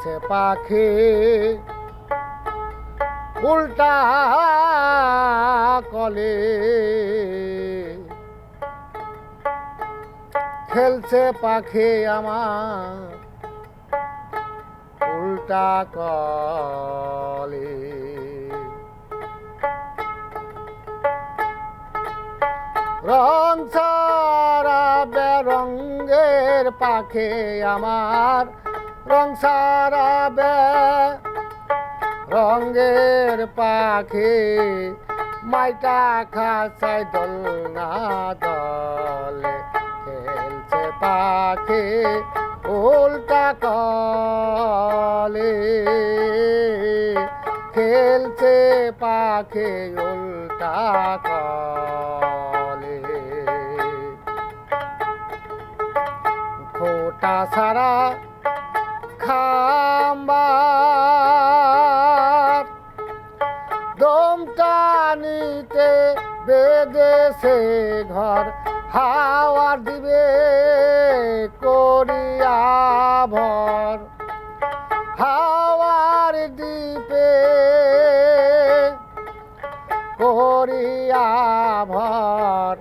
খেলছে পাখি। উল্টা কলে। খেলছে পাখি আমার। উল্টা কলে। রং সারা বেরঙ্গের পাখে আমার। রং সারা রঙের পাখি মাইটা খাসাই দল না দলে খেলছে পাখি, উল্টা কলে খেলছে পাখি, উল্টা কলে। খোটা সারা খাম্বার। দম টানিতে বেদেশে ঘর হাওয়ার দিবে করিয়া ভর। হাওয়ার দ্বীপে করিয়া ভর,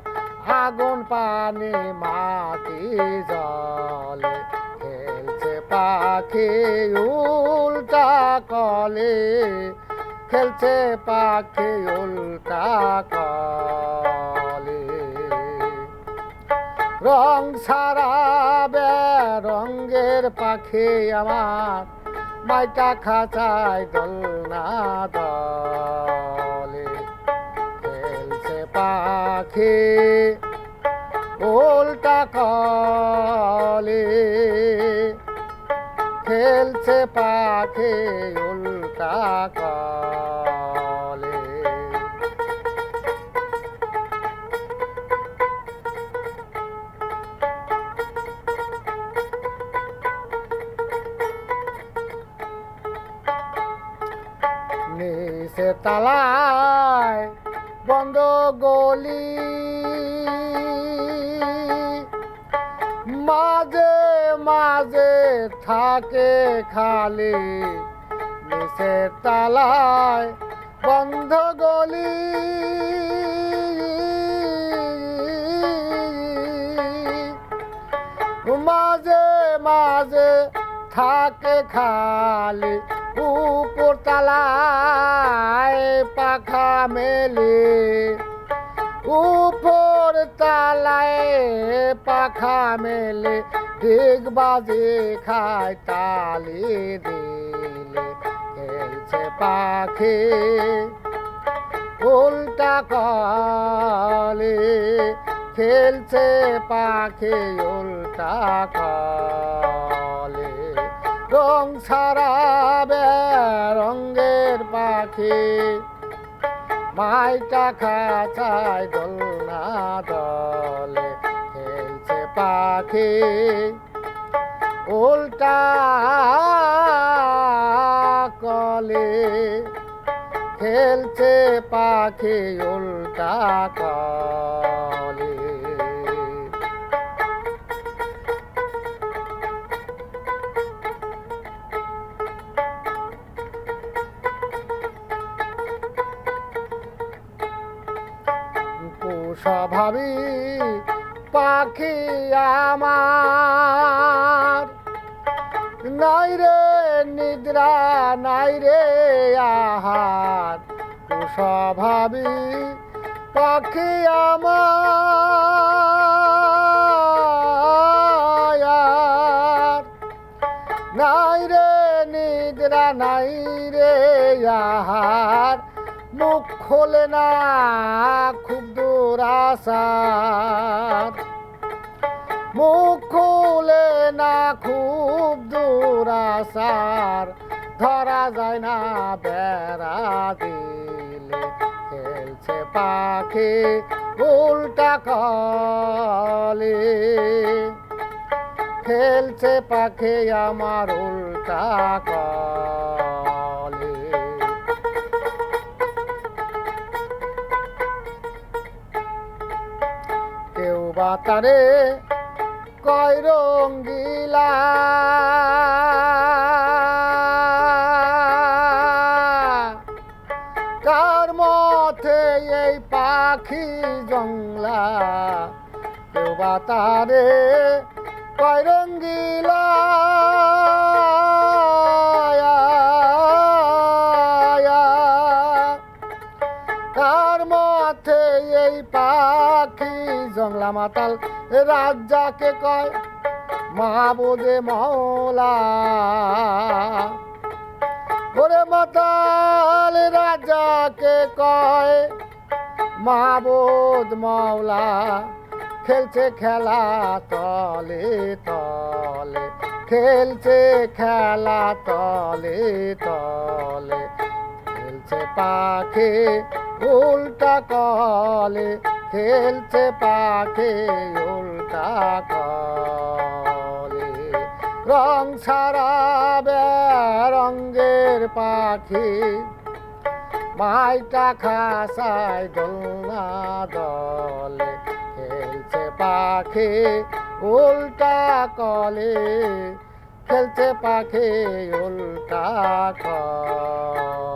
আগুন পানি, মাটি, জলে পাখি উল্টা কলে, খেলছে পাখি উল্টা কলে। রং সারা বে রঙ্গের পাখি আমার মাইটা খাঁচায় দল না দলে। খেলছে পাখি উল্টা কলে খেলছে পাখি উল্টা কলে। নিচে তালায় বন্ধ গলি। মাঝে মাঝে থাকে খালি নিচে তালায় বন্ধ গলি। মাঝে মাঝে থাকে খালি উপর তালায় পাখা মেলে। উপর তালায় পাখা মেলে ঠিক বাজে খায় তালি দিলে। খেলছে পাখি, উল্টা কলে। খেলছে পাখি, উল্টা কলে। রং সারা রঙ্গের পাখি। মাইটা খাচায় দল না দলে খেলছে পাখি। উল্টা কলে খেলছে পাখি উল্টা কলে। কুস্বভাবী পাখি আমার। নাই রে নিদ্রা, নাই রে আহার। কুস্বভাবী পাখি আমার। নাই রে নিদ্রা, নাই রে আহার। মুখ খোলে না, খুব দূর আসার মুখ খোলে না, খুব দূর আসার। ধরা যায় না বেড়া দিলে, খেলছে পাখি উল্টা কলে। খেলছে পাখি আমার উল্টা কলে। বাতারে কয় রঙ্গিলা। কার মতে এই পাখি জংলা? কেউ বাতারে কয় রঙ্গিলা। কার মতে এই পাখি জংলা মাতাল রাজাকে কয় মাহবুদে মহলা। ওরে মাতাল রাজাকে কয় মাহবুদ মাওলা খেলছে খেলা তলে তলে, খেলছে খেলা তলে তলে, খেলছে পাখি উল্টা কলে খেলছে পাখি, উল্টা কলে। রং ছাড়া রঙ্গের পাখি। মাইটা খাসায় দোলনা দলে খেলছে পাখি, উল্টা কলে খেলছে পাখি, উল্টা কলে।